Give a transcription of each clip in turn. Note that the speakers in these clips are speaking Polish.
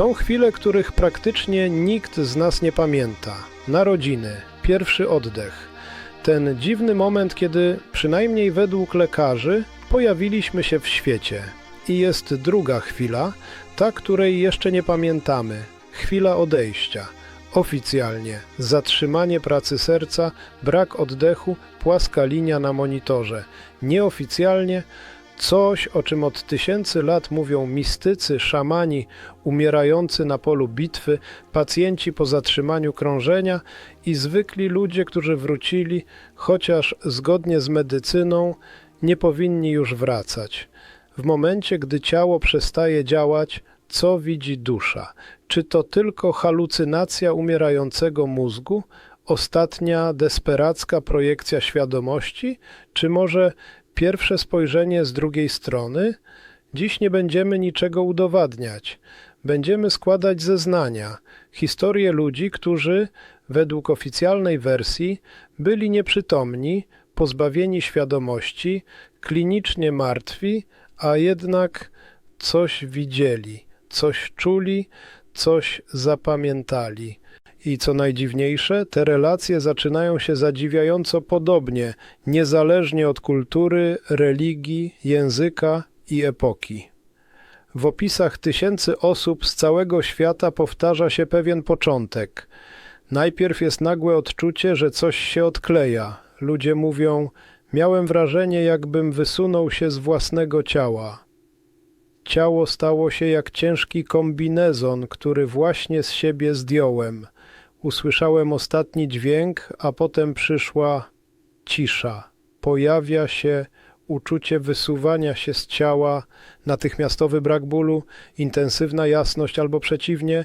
Są chwile, których praktycznie nikt z nas nie pamięta. Narodziny, pierwszy oddech. Ten dziwny moment, kiedy, przynajmniej według lekarzy, pojawiliśmy się w świecie. I jest druga chwila, ta, której jeszcze nie pamiętamy. Chwila odejścia. Oficjalnie zatrzymanie pracy serca, brak oddechu, płaska linia na monitorze. Nieoficjalnie coś, o czym od tysięcy lat mówią mistycy, szamani, umierający na polu bitwy, pacjenci po zatrzymaniu krążenia i zwykli ludzie, którzy wrócili, chociaż zgodnie z medycyną nie powinni już wracać. W momencie, gdy ciało przestaje działać, co widzi dusza? Czy to tylko halucynacja umierającego mózgu? Ostatnia desperacka projekcja świadomości? Czy może pierwsze spojrzenie z drugiej strony? Dziś nie będziemy niczego udowadniać. Będziemy składać zeznania, historie ludzi, którzy, według oficjalnej wersji, byli nieprzytomni, pozbawieni świadomości, klinicznie martwi, a jednak coś widzieli, coś czuli, coś zapamiętali. I co najdziwniejsze, te relacje zaczynają się zadziwiająco podobnie, niezależnie od kultury, religii, języka i epoki. W opisach tysięcy osób z całego świata powtarza się pewien początek. Najpierw jest nagłe odczucie, że coś się odkleja. Ludzie mówią: Miałem wrażenie, jakbym wysunął się z własnego ciała. Ciało stało się jak ciężki kombinezon, który właśnie z siebie zdjąłem. Usłyszałem ostatni dźwięk, a potem przyszła cisza. Pojawia się uczucie wysuwania się z ciała, natychmiastowy brak bólu, intensywna jasność albo przeciwnie,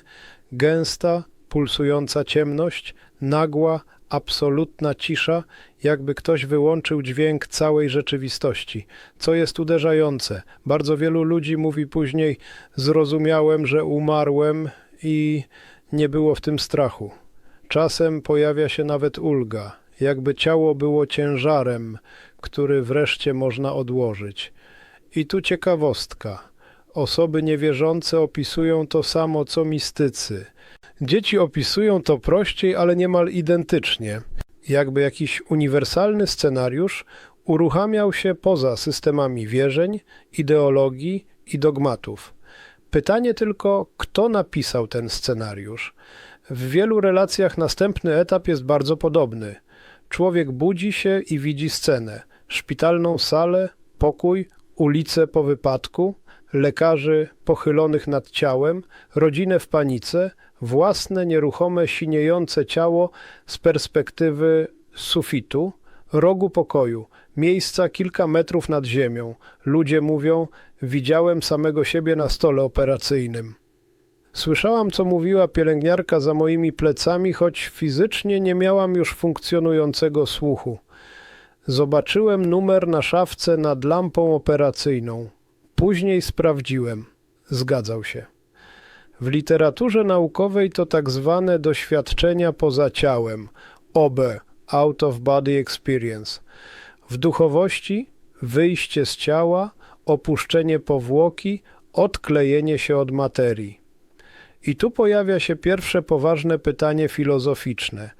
gęsta, pulsująca ciemność, nagła, absolutna cisza, jakby ktoś wyłączył dźwięk całej rzeczywistości. Co jest uderzające, bardzo wielu ludzi mówi później: Zrozumiałem, że umarłem i nie było w tym strachu. Czasem pojawia się nawet ulga, jakby ciało było ciężarem, który wreszcie można odłożyć. I tu ciekawostka. Osoby niewierzące opisują to samo co mistycy. Dzieci opisują to prościej, ale niemal identycznie. Jakby jakiś uniwersalny scenariusz uruchamiał się poza systemami wierzeń, ideologii i dogmatów. Pytanie tylko, kto napisał ten scenariusz? W wielu relacjach następny etap jest bardzo podobny. Człowiek budzi się i widzi scenę: szpitalną salę, pokój, ulicę po wypadku, lekarzy pochylonych nad ciałem, rodzinę w panice, własne nieruchome, siniejące ciało z perspektywy sufitu, rogu pokoju, miejsca kilka metrów nad ziemią. Ludzie mówią: Widziałem samego siebie na stole operacyjnym. Słyszałam, co mówiła pielęgniarka za moimi plecami, choć fizycznie nie miałam już funkcjonującego słuchu. Zobaczyłem numer na szafce nad lampą operacyjną. Później sprawdziłem. Zgadzał się. W literaturze naukowej to tak zwane doświadczenia poza ciałem, OB, Out of Body Experience. W duchowości wyjście z ciała, opuszczenie powłoki, odklejenie się od materii. I tu pojawia się pierwsze poważne pytanie filozoficzne.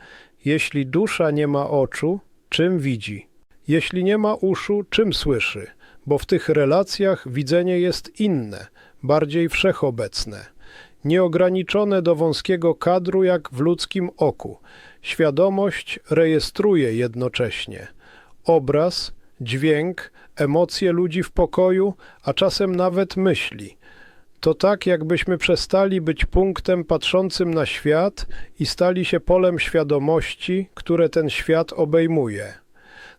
Jeśli dusza nie ma oczu, czym widzi? Jeśli nie ma uszu, czym słyszy? Bo w tych relacjach widzenie jest inne, bardziej wszechobecne, nieograniczone do wąskiego kadru jak w ludzkim oku. Świadomość rejestruje jednocześnie obraz, dźwięk, emocje ludzi w pokoju, a czasem nawet myśli. To tak, jakbyśmy przestali być punktem patrzącym na świat i stali się polem świadomości, które ten świat obejmuje.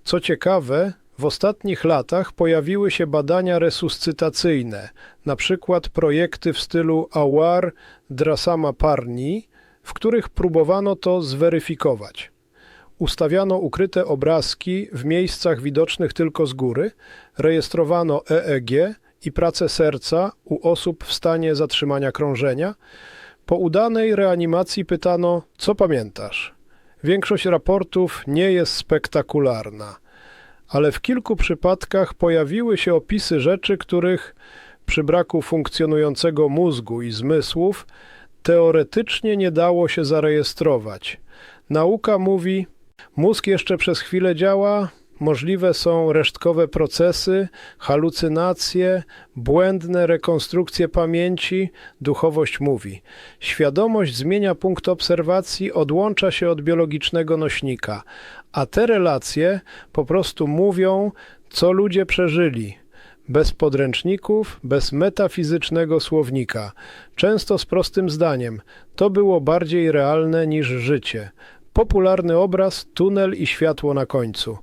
Co ciekawe, w ostatnich latach pojawiły się badania resuscytacyjne, na przykład projekty w stylu Awar Drasama Parni, w których próbowano to zweryfikować. Ustawiano ukryte obrazki w miejscach widocznych tylko z góry, rejestrowano EEG i pracę serca u osób w stanie zatrzymania krążenia. Po udanej reanimacji pytano, co pamiętasz? Większość raportów nie jest spektakularna, ale w kilku przypadkach pojawiły się opisy rzeczy, których Przy braku funkcjonującego mózgu i zmysłów teoretycznie nie dało się zarejestrować. Nauka mówi, mózg jeszcze przez chwilę działa, możliwe są resztkowe procesy, halucynacje, błędne rekonstrukcje pamięci, duchowość mówi. Świadomość zmienia punkt obserwacji, odłącza się od biologicznego nośnika, a te relacje po prostu mówią, co ludzie przeżyli. Bez podręczników, bez metafizycznego słownika, często z prostym zdaniem: to było bardziej realne niż życie. Popularny obraz, tunel i światło na końcu.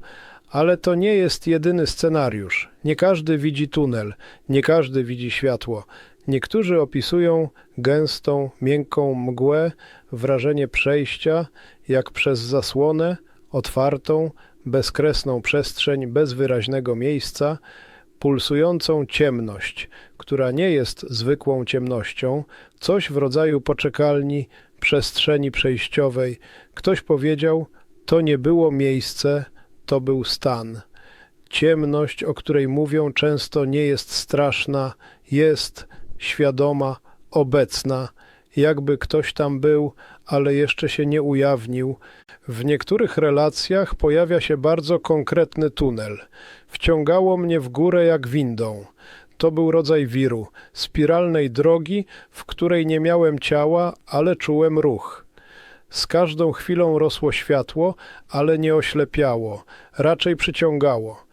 Ale to nie jest jedyny scenariusz. Nie każdy widzi tunel, nie każdy widzi światło. Niektórzy opisują gęstą, miękką mgłę, wrażenie przejścia, jak przez zasłonę, otwartą, bezkresną przestrzeń bez wyraźnego miejsca, pulsującą ciemność, która nie jest zwykłą ciemnością, coś w rodzaju poczekalni, przestrzeni przejściowej. Ktoś powiedział, to nie było miejsce, to był stan. Ciemność, o której mówią, często nie jest straszna, jest świadoma, obecna, jakby ktoś tam był, ale jeszcze się nie ujawnił. W niektórych relacjach pojawia się bardzo konkretny tunel. Wciągało mnie w górę jak windą. To był rodzaj wiru, spiralnej drogi, w której nie miałem ciała, ale czułem ruch. Z każdą chwilą rosło światło, ale nie oślepiało, raczej przyciągało.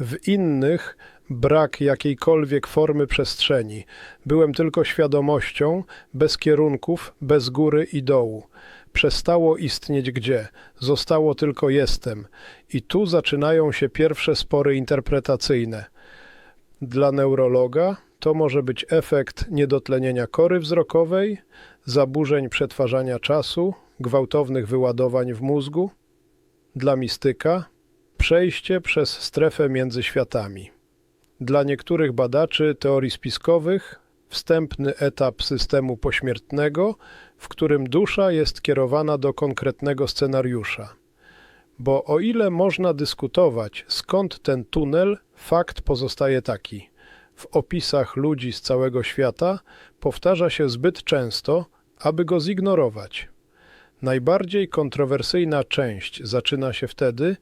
W innych brak jakiejkolwiek formy przestrzeni. Byłem tylko świadomością, bez kierunków, bez góry i dołu. Przestało istnieć gdzie, zostało tylko jestem. I tu zaczynają się pierwsze spory interpretacyjne. Dla neurologa to może być efekt niedotlenienia kory wzrokowej, zaburzeń przetwarzania czasu, gwałtownych wyładowań w mózgu. Dla mistyka przejście przez strefę między światami. Dla niektórych badaczy teorii spiskowych wstępny etap systemu pośmiertnego, w którym dusza jest kierowana do konkretnego scenariusza. Bo o ile można dyskutować, skąd ten tunel, fakt pozostaje taki. W opisach ludzi z całego świata powtarza się zbyt często, aby go zignorować. Najbardziej kontrowersyjna część zaczyna się wtedy,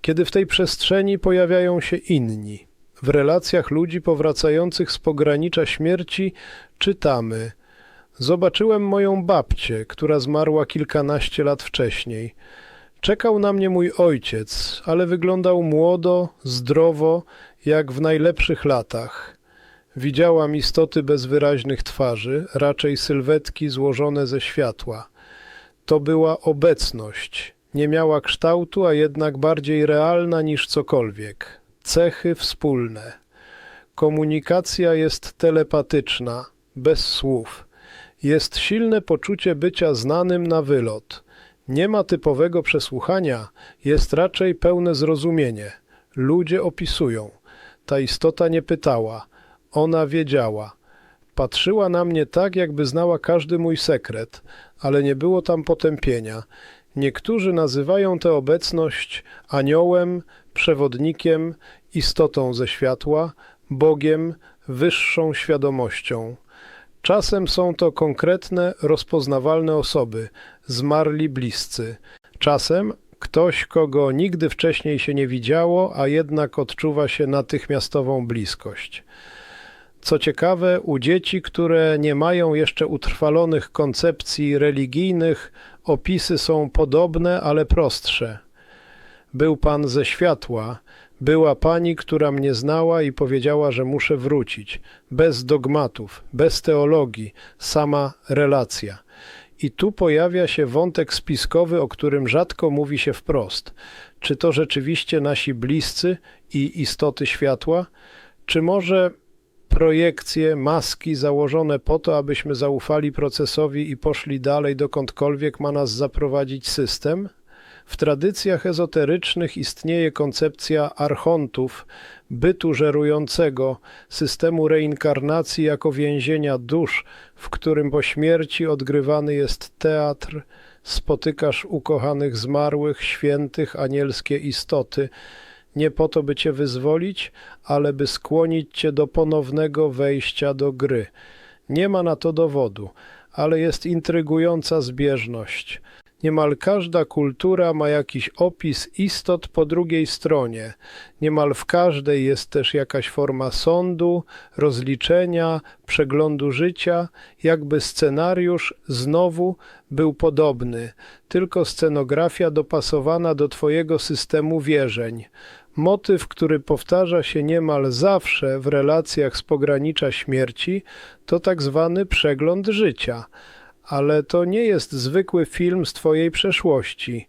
kiedy w tej przestrzeni pojawiają się inni. W relacjach ludzi powracających z pogranicza śmierci czytamy: Zobaczyłem moją babcię, która zmarła kilkanaście lat wcześniej. Czekał na mnie mój ojciec, ale wyglądał młodo, zdrowo, jak w najlepszych latach. Widziałam istoty bez wyraźnych twarzy, raczej sylwetki złożone ze światła. To była obecność. Nie miała kształtu, a jednak bardziej realna niż cokolwiek. Cechy wspólne. Komunikacja jest telepatyczna, bez słów. Jest silne poczucie bycia znanym na wylot. Nie ma typowego przesłuchania, jest raczej pełne zrozumienie. Ludzie opisują. Ta istota nie pytała, ona wiedziała. Patrzyła na mnie tak, jakby znała każdy mój sekret, ale nie było tam potępienia. Niektórzy nazywają tę obecność aniołem, przewodnikiem, istotą ze światła, Bogiem, wyższą świadomością. Czasem są to konkretne, rozpoznawalne osoby, zmarli bliscy. Czasem ktoś, kogo nigdy wcześniej się nie widziało, a jednak odczuwa się natychmiastową bliskość. Co ciekawe, u dzieci, które nie mają jeszcze utrwalonych koncepcji religijnych, opisy są podobne, ale prostsze. Był pan ze światła, była pani, która mnie znała i powiedziała, że muszę wrócić. Bez dogmatów, bez teologii, sama relacja. I tu pojawia się wątek spiskowy, o którym rzadko mówi się wprost. Czy to rzeczywiście nasi bliscy i istoty światła? Czy może projekcje, maski założone po to, abyśmy zaufali procesowi i poszli dalej dokądkolwiek ma nas zaprowadzić system? W tradycjach ezoterycznych istnieje koncepcja archontów, bytu żerującego, systemu reinkarnacji jako więzienia dusz, w którym po śmierci odgrywany jest teatr, spotykasz ukochanych zmarłych, świętych, anielskie istoty. Nie po to, by cię wyzwolić, ale by skłonić cię do ponownego wejścia do gry. Nie ma na to dowodu, ale jest intrygująca zbieżność. Niemal każda kultura ma jakiś opis istot po drugiej stronie. Niemal w każdej jest też jakaś forma sądu, rozliczenia, przeglądu życia, jakby scenariusz znowu był podobny, tylko scenografia dopasowana do Twojego systemu wierzeń. Motyw, który powtarza się niemal zawsze w relacjach z pogranicza śmierci, to tak zwany przegląd życia. Ale to nie jest zwykły film z Twojej przeszłości.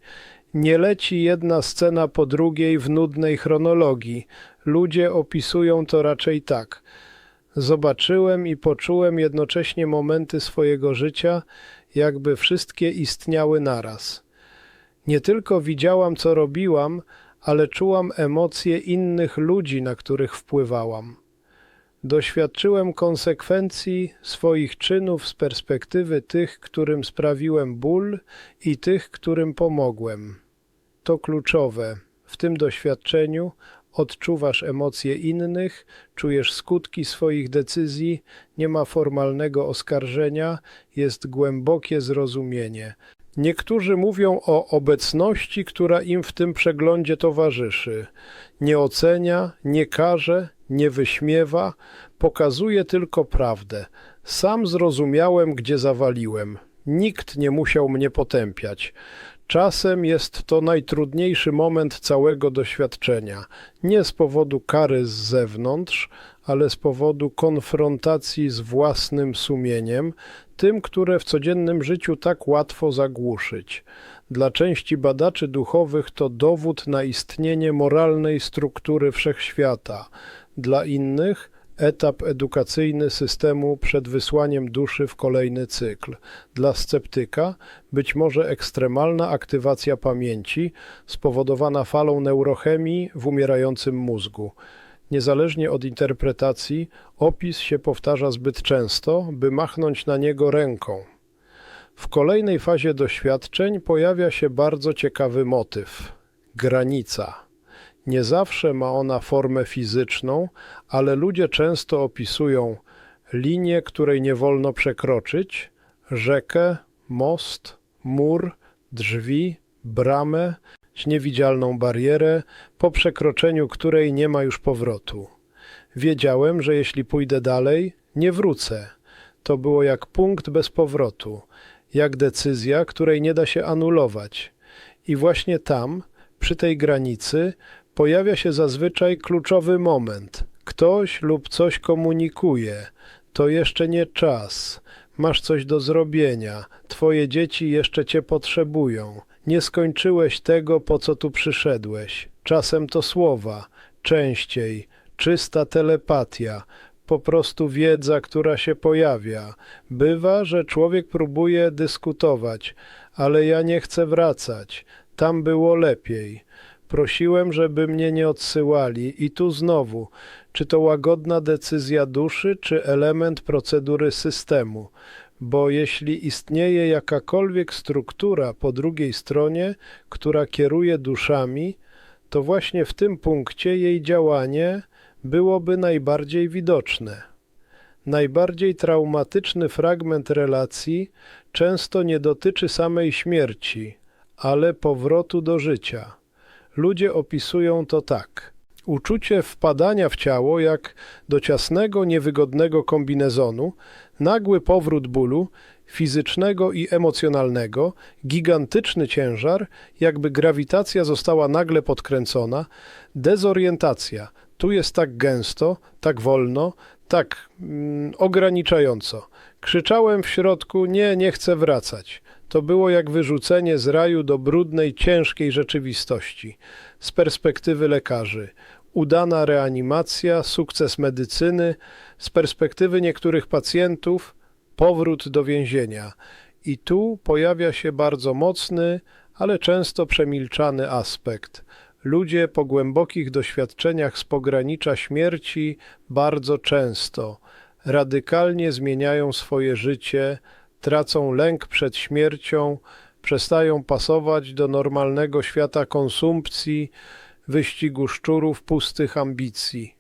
Nie leci jedna scena po drugiej w nudnej chronologii. Ludzie opisują to raczej tak. Zobaczyłem i poczułem jednocześnie momenty swojego życia, jakby wszystkie istniały naraz. Nie tylko widziałam, co robiłam, ale czułam emocje innych ludzi, na których wpływałam. Doświadczyłem konsekwencji swoich czynów z perspektywy tych, którym sprawiłem ból i tych, którym pomogłem. To kluczowe. W tym doświadczeniu odczuwasz emocje innych, czujesz skutki swoich decyzji, nie ma formalnego oskarżenia, jest głębokie zrozumienie. Niektórzy mówią o obecności, która im w tym przeglądzie towarzyszy. Nie ocenia, nie karze, nie wyśmiewa, pokazuje tylko prawdę. Sam zrozumiałem, gdzie zawaliłem. Nikt nie musiał mnie potępiać. Czasem jest to najtrudniejszy moment całego doświadczenia. Nie z powodu kary z zewnątrz, ale z powodu konfrontacji z własnym sumieniem, tym, które w codziennym życiu tak łatwo zagłuszyć. Dla części badaczy duchowych to dowód na istnienie moralnej struktury wszechświata. Dla innych etap edukacyjny systemu przed wysłaniem duszy w kolejny cykl. Dla sceptyka być może ekstremalna aktywacja pamięci spowodowana falą neurochemii w umierającym mózgu. Niezależnie od interpretacji, opis się powtarza zbyt często, by machnąć na niego ręką. W kolejnej fazie doświadczeń pojawia się bardzo ciekawy motyw granica. Nie zawsze ma ona formę fizyczną, ale ludzie często opisują linię, której nie wolno przekroczyć, rzekę, most, mur, drzwi, bramę, niewidzialną barierę, po przekroczeniu której nie ma już powrotu. Wiedziałem, że jeśli pójdę dalej, nie wrócę. To było jak punkt bez powrotu, jak decyzja, której nie da się anulować. I właśnie tam, przy tej granicy, pojawia się zazwyczaj kluczowy moment. Ktoś lub coś komunikuje. To jeszcze nie czas. Masz coś do zrobienia. Twoje dzieci jeszcze cię potrzebują. Nie skończyłeś tego, po co tu przyszedłeś. Czasem to słowa, częściej, czysta telepatia, po prostu wiedza, która się pojawia. Bywa, że człowiek próbuje dyskutować, ale ja nie chcę wracać. Tam było lepiej. Prosiłem, żeby mnie nie odsyłali, i tu znowu, czy to łagodna decyzja duszy, czy element procedury systemu bo jeśli istnieje jakakolwiek struktura po drugiej stronie, która kieruje duszami, to właśnie w tym punkcie jej działanie byłoby najbardziej widoczne. Najbardziej traumatyczny fragment relacji często nie dotyczy samej śmierci, ale powrotu do życia. Ludzie opisują to tak. Uczucie wpadania w ciało jak do ciasnego, niewygodnego kombinezonu, nagły powrót bólu, fizycznego i emocjonalnego, gigantyczny ciężar, jakby grawitacja została nagle podkręcona, dezorientacja. Tu jest tak gęsto, tak wolno, tak mm, ograniczająco. Krzyczałem w środku: Nie, nie chcę wracać. To było jak wyrzucenie z raju do brudnej, ciężkiej rzeczywistości. Z perspektywy lekarzy udana reanimacja, sukces medycyny, z perspektywy niektórych pacjentów powrót do więzienia. I tu pojawia się bardzo mocny, ale często przemilczany aspekt. Ludzie po głębokich doświadczeniach z pogranicza śmierci bardzo często radykalnie zmieniają swoje życie, tracą lęk przed śmiercią, przestają pasować do normalnego świata konsumpcji, wyścigu szczurów pustych ambicji.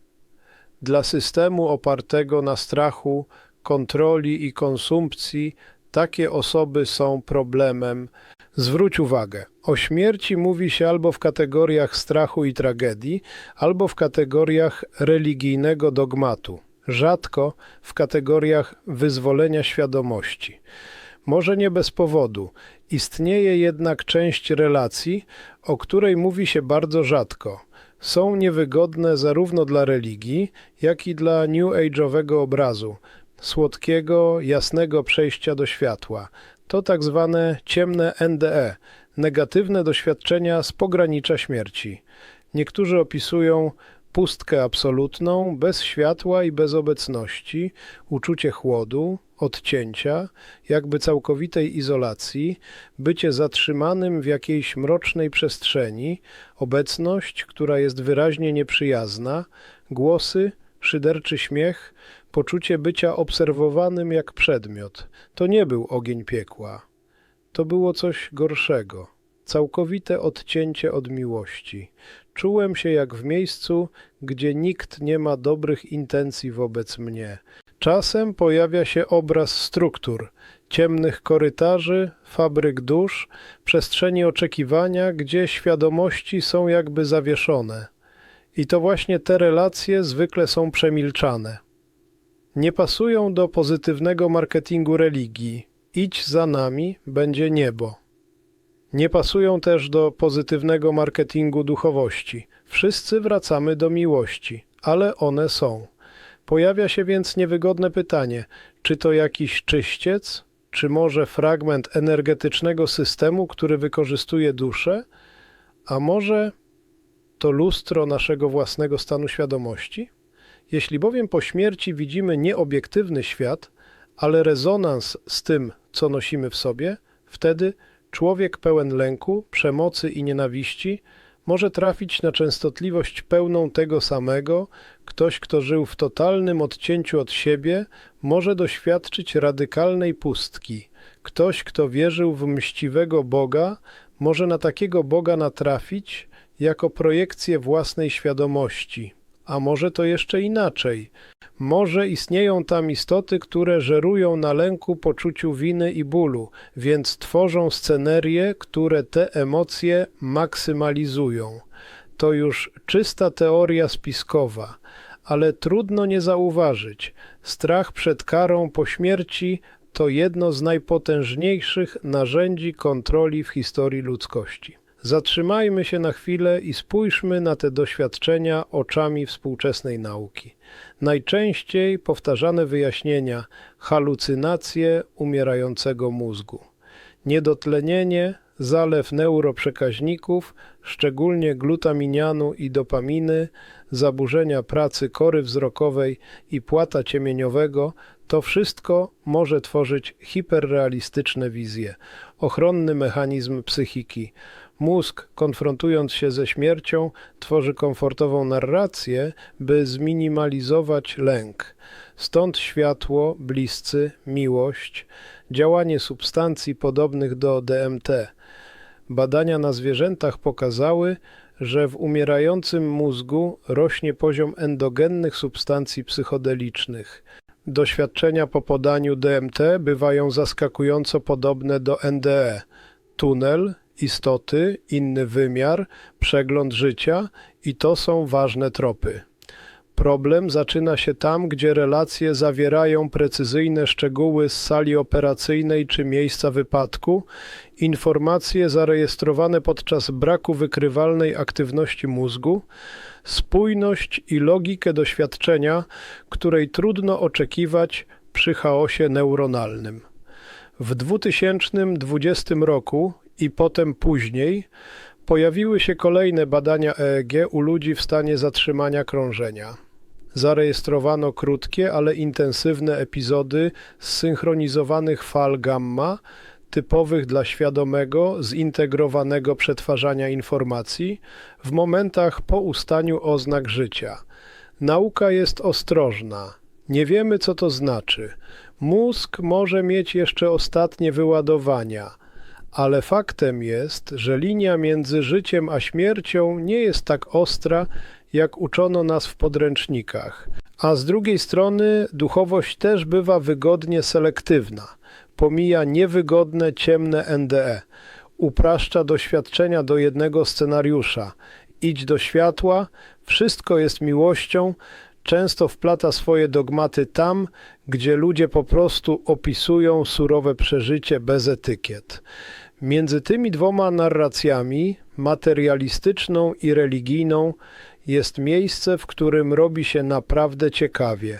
Dla systemu opartego na strachu, kontroli i konsumpcji takie osoby są problemem. Zwróć uwagę, o śmierci mówi się albo w kategoriach strachu i tragedii, albo w kategoriach religijnego dogmatu, rzadko w kategoriach wyzwolenia świadomości. Może nie bez powodu, istnieje jednak część relacji, o której mówi się bardzo rzadko. Są niewygodne zarówno dla religii, jak i dla new age'owego obrazu, słodkiego, jasnego przejścia do światła. To tak zwane ciemne NDE, negatywne doświadczenia z pogranicza śmierci. Niektórzy opisują pustkę absolutną, bez światła i bez obecności, uczucie chłodu, odcięcia, jakby całkowitej izolacji, bycie zatrzymanym w jakiejś mrocznej przestrzeni, obecność, która jest wyraźnie nieprzyjazna, głosy, szyderczy śmiech, poczucie bycia obserwowanym jak przedmiot. To nie był ogień piekła. To było coś gorszego. Całkowite odcięcie od miłości. Czułem się jak w miejscu, gdzie nikt nie ma dobrych intencji wobec mnie. Czasem pojawia się obraz struktur, ciemnych korytarzy, fabryk dusz, przestrzeni oczekiwania, gdzie świadomości są jakby zawieszone. I to właśnie te relacje zwykle są przemilczane. Nie pasują do pozytywnego marketingu religii. Idź za nami, będzie niebo. Nie pasują też do pozytywnego marketingu duchowości. Wszyscy wracamy do miłości, ale one są. Pojawia się więc niewygodne pytanie, czy to jakiś czyściec, czy może fragment energetycznego systemu, który wykorzystuje duszę, a może to lustro naszego własnego stanu świadomości? Jeśli bowiem po śmierci widzimy nieobiektywny świat, ale rezonans z tym, co nosimy w sobie, wtedy człowiek pełen lęku, przemocy i nienawiści może trafić na częstotliwość pełną tego samego, ktoś, kto żył w totalnym odcięciu od siebie, może doświadczyć radykalnej pustki. Ktoś, kto wierzył w mściwego Boga, może na takiego Boga natrafić jako projekcję własnej świadomości. A może to jeszcze inaczej. Może istnieją tam istoty, które żerują na lęku, poczuciu winy i bólu, więc tworzą scenerie, które te emocje maksymalizują. To już czysta teoria spiskowa, ale trudno nie zauważyć. Strach przed karą po śmierci to jedno z najpotężniejszych narzędzi kontroli w historii ludzkości. Zatrzymajmy się na chwilę i spójrzmy na te doświadczenia oczami współczesnej nauki. Najczęściej powtarzane wyjaśnienia halucynacje umierającego mózgu, niedotlenienie, zalew neuroprzekaźników, szczególnie glutaminianu i dopaminy, zaburzenia pracy kory wzrokowej i płata ciemieniowego, to wszystko może tworzyć hiperrealistyczne wizje, ochronny mechanizm psychiki. Mózg, konfrontując się ze śmiercią, tworzy komfortową narrację, by zminimalizować lęk. Stąd światło, bliscy, miłość, działanie substancji podobnych do DMT. Badania na zwierzętach pokazały, że w umierającym mózgu rośnie poziom endogennych substancji psychodelicznych. Doświadczenia po podaniu DMT bywają zaskakująco podobne do NDE. Tunel, istoty, inny wymiar, przegląd życia i to są ważne tropy. Problem zaczyna się tam, gdzie relacje zawierają precyzyjne szczegóły z sali operacyjnej czy miejsca wypadku, informacje zarejestrowane podczas braku wykrywalnej aktywności mózgu, spójność i logikę doświadczenia, której trudno oczekiwać przy chaosie neuronalnym. W 2020 roku i potem później pojawiły się kolejne badania EEG u ludzi w stanie zatrzymania krążenia. Zarejestrowano krótkie, ale intensywne epizody zsynchronizowanych fal gamma, typowych dla świadomego, zintegrowanego przetwarzania informacji w momentach po ustaniu oznak życia. Nauka jest ostrożna. Nie wiemy, co to znaczy. Mózg może mieć jeszcze ostatnie wyładowania, Ale faktem jest, że linia między życiem a śmiercią nie jest tak ostra, jak uczono nas w podręcznikach. A z drugiej strony duchowość też bywa wygodnie selektywna. Pomija niewygodne, ciemne NDE. Upraszcza doświadczenia do jednego scenariusza. Idź do światła, wszystko jest miłością, często wplata swoje dogmaty tam, gdzie ludzie po prostu opisują surowe przeżycie bez etykiet. Między tymi dwoma narracjami, materialistyczną i religijną, jest miejsce, w którym robi się naprawdę ciekawie.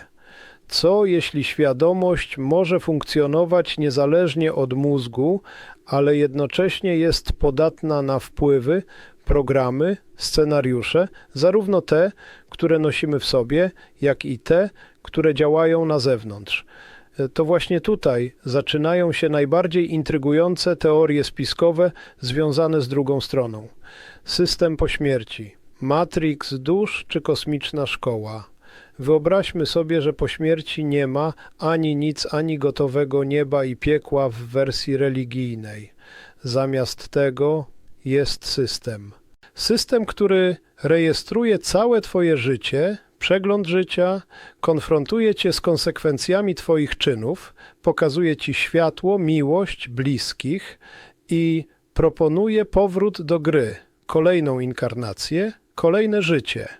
Co jeśli świadomość może funkcjonować niezależnie od mózgu, ale jednocześnie jest podatna na wpływy, programy, scenariusze, zarówno te, które nosimy w sobie, jak i te, które działają na zewnątrz. To właśnie tutaj zaczynają się najbardziej intrygujące teorie spiskowe związane z drugą stroną. System po śmierci. Matrix dusz czy kosmiczna szkoła? Wyobraźmy sobie, że po śmierci nie ma ani nic, ani gotowego nieba i piekła w wersji religijnej. Zamiast tego jest system. System, który rejestruje całe Twoje życie, przegląd życia, konfrontuje Cię z konsekwencjami Twoich czynów, pokazuje Ci światło, miłość, bliskich i proponuje powrót do gry, kolejną inkarnację, kolejne życie.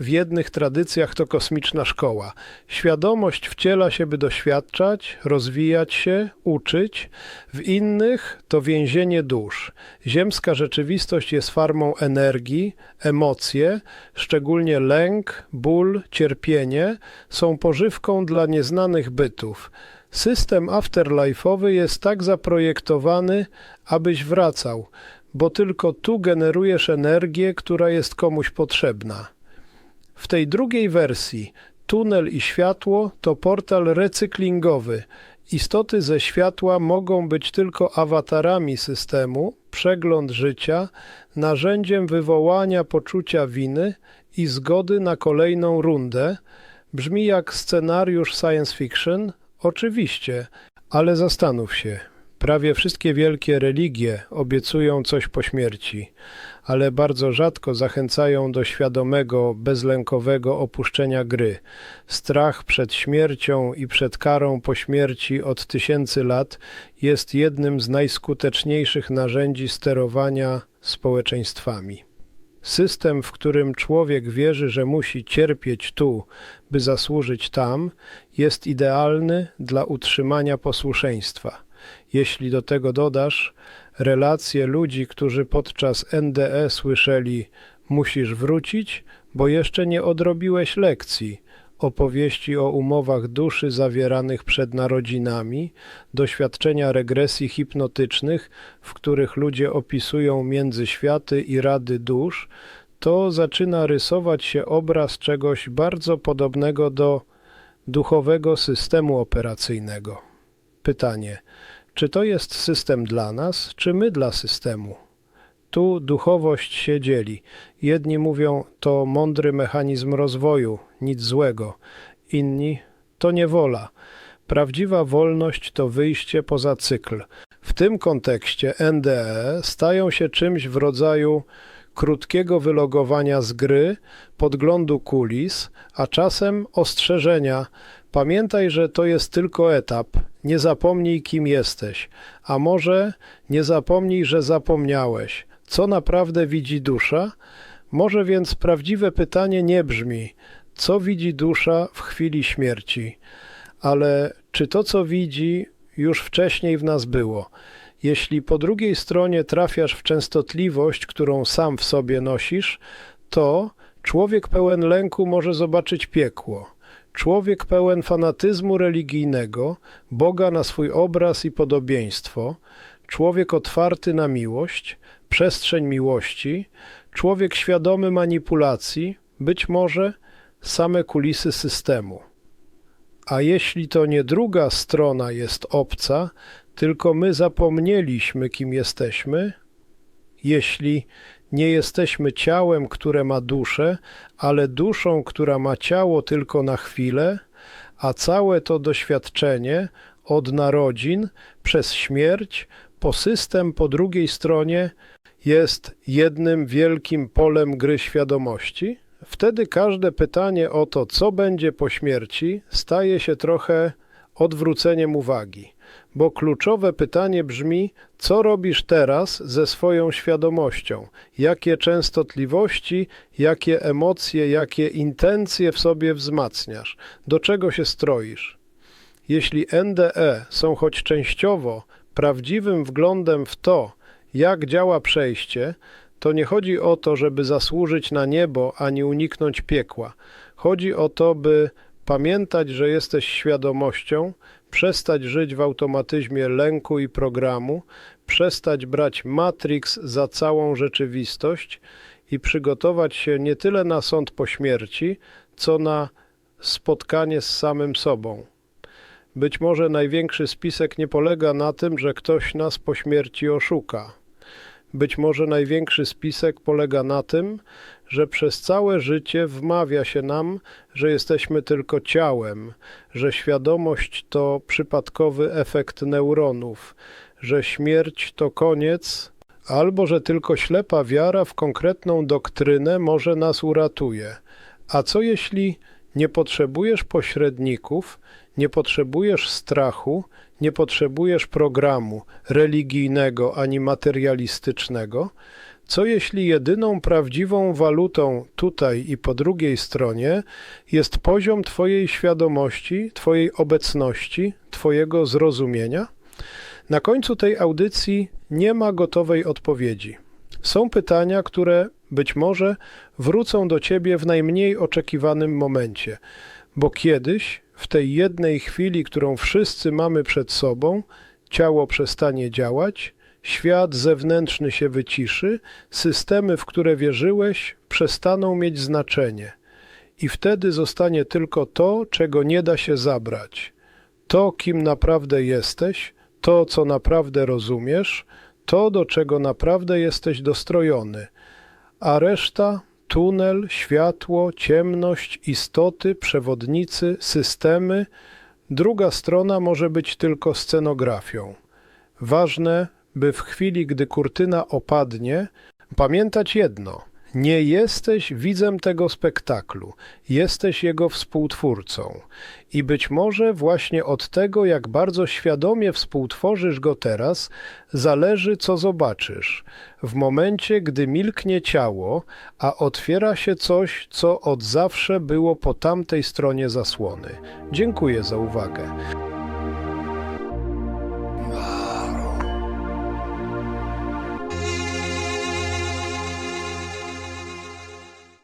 W jednych tradycjach to kosmiczna szkoła. Świadomość wciela się, by doświadczać, rozwijać się, uczyć. W innych to więzienie dusz. Ziemska rzeczywistość jest farmą energii, emocje, szczególnie lęk, ból, cierpienie, są pożywką dla nieznanych bytów. System afterlife'owy jest tak zaprojektowany, abyś wracał, bo tylko tu generujesz energię, która jest komuś potrzebna. W tej drugiej wersji tunel i światło to portal recyklingowy. Istoty ze światła mogą być tylko awatarami systemu, przegląd życia, narzędziem wywołania poczucia winy i zgody na kolejną rundę. Brzmi jak scenariusz science fiction? Oczywiście, ale zastanów się. Prawie wszystkie wielkie religie obiecują coś po śmierci, ale bardzo rzadko zachęcają do świadomego, bezlękowego opuszczenia gry. Strach przed śmiercią i przed karą po śmierci od tysięcy lat jest jednym z najskuteczniejszych narzędzi sterowania społeczeństwami. System, w którym człowiek wierzy, że musi cierpieć tu, by zasłużyć tam, jest idealny dla utrzymania posłuszeństwa. Jeśli do tego dodasz relacje ludzi, którzy podczas NDE słyszeli: Musisz wrócić, bo jeszcze nie odrobiłeś lekcji, opowieści o umowach duszy zawieranych przed narodzinami, doświadczenia regresji hipnotycznych, w których ludzie opisują międzyświaty i rady dusz, to zaczyna rysować się obraz czegoś bardzo podobnego do duchowego systemu operacyjnego. Pytanie: czy to jest system dla nas, czy my dla systemu? Tu duchowość się dzieli. Jedni mówią, to mądry mechanizm rozwoju, nic złego. Inni, to niewola. Prawdziwa wolność to wyjście poza cykl. W tym kontekście NDE stają się czymś w rodzaju krótkiego wylogowania z gry, podglądu kulis, a czasem ostrzeżenia. Pamiętaj, że to jest tylko etap. Nie zapomnij, kim jesteś, a może nie zapomnij, że zapomniałeś. Co naprawdę widzi dusza? Może więc prawdziwe pytanie nie brzmi, co widzi dusza w chwili śmierci, ale czy to, co widzi, już wcześniej w nas było? Jeśli po drugiej stronie trafiasz w częstotliwość, którą sam w sobie nosisz, to człowiek pełen lęku może zobaczyć piekło. Człowiek pełen fanatyzmu religijnego, Boga na swój obraz i podobieństwo, człowiek otwarty na miłość, przestrzeń miłości, człowiek świadomy manipulacji, być może same kulisy systemu. A jeśli to nie druga strona jest obca, tylko my zapomnieliśmy, kim jesteśmy, jeśli nie jesteśmy ciałem, które ma duszę, ale duszą, która ma ciało tylko na chwilę, a całe to doświadczenie od narodzin, przez śmierć, po system po drugiej stronie jest jednym wielkim polem gry świadomości, wtedy każde pytanie o to, co będzie po śmierci, staje się trochę odwróceniem uwagi. Bo kluczowe pytanie brzmi: co robisz teraz ze swoją świadomością? Jakie częstotliwości, jakie emocje, jakie intencje w sobie wzmacniasz? Do czego się stroisz? Jeśli NDE są choć częściowo prawdziwym wglądem w to, jak działa przejście, to nie chodzi o to, żeby zasłużyć na niebo ani uniknąć piekła. Chodzi o to, by pamiętać, że jesteś świadomością, przestać żyć w automatyzmie lęku i programu, przestać brać Matrix za całą rzeczywistość i przygotować się nie tyle na sąd po śmierci, co na spotkanie z samym sobą. Być może największy spisek nie polega na tym, że ktoś nas po śmierci oszuka. Być może największy spisek polega na tym, że przez całe życie wmawia się nam, że jesteśmy tylko ciałem, że świadomość to przypadkowy efekt neuronów, że śmierć to koniec, albo że tylko ślepa wiara w konkretną doktrynę może nas uratuje. A co jeśli nie potrzebujesz pośredników, nie potrzebujesz strachu, nie potrzebujesz programu religijnego ani materialistycznego? Co jeśli jedyną prawdziwą walutą tutaj i po drugiej stronie jest poziom Twojej świadomości, Twojej obecności, Twojego zrozumienia? Na końcu tej audycji nie ma gotowej odpowiedzi. Są pytania, które być może wrócą do Ciebie w najmniej oczekiwanym momencie, bo kiedyś, w tej jednej chwili, którą wszyscy mamy przed sobą, ciało przestanie działać, świat zewnętrzny się wyciszy, systemy, w które wierzyłeś, przestaną mieć znaczenie. I wtedy zostanie tylko to, czego nie da się zabrać. To, kim naprawdę jesteś, to, co naprawdę rozumiesz, to, do czego naprawdę jesteś dostrojony, a reszta tunel, światło, ciemność, istoty, przewodnicy, systemy druga strona może być tylko scenografią. Ważne, by w chwili, gdy kurtyna opadnie, pamiętać jedno: nie jesteś widzem tego spektaklu, jesteś jego współtwórcą. I być może właśnie od tego, jak bardzo świadomie współtworzysz go teraz, zależy, co zobaczysz. W momencie, gdy milknie ciało, a otwiera się coś, co od zawsze było po tamtej stronie zasłony. Dziękuję za uwagę.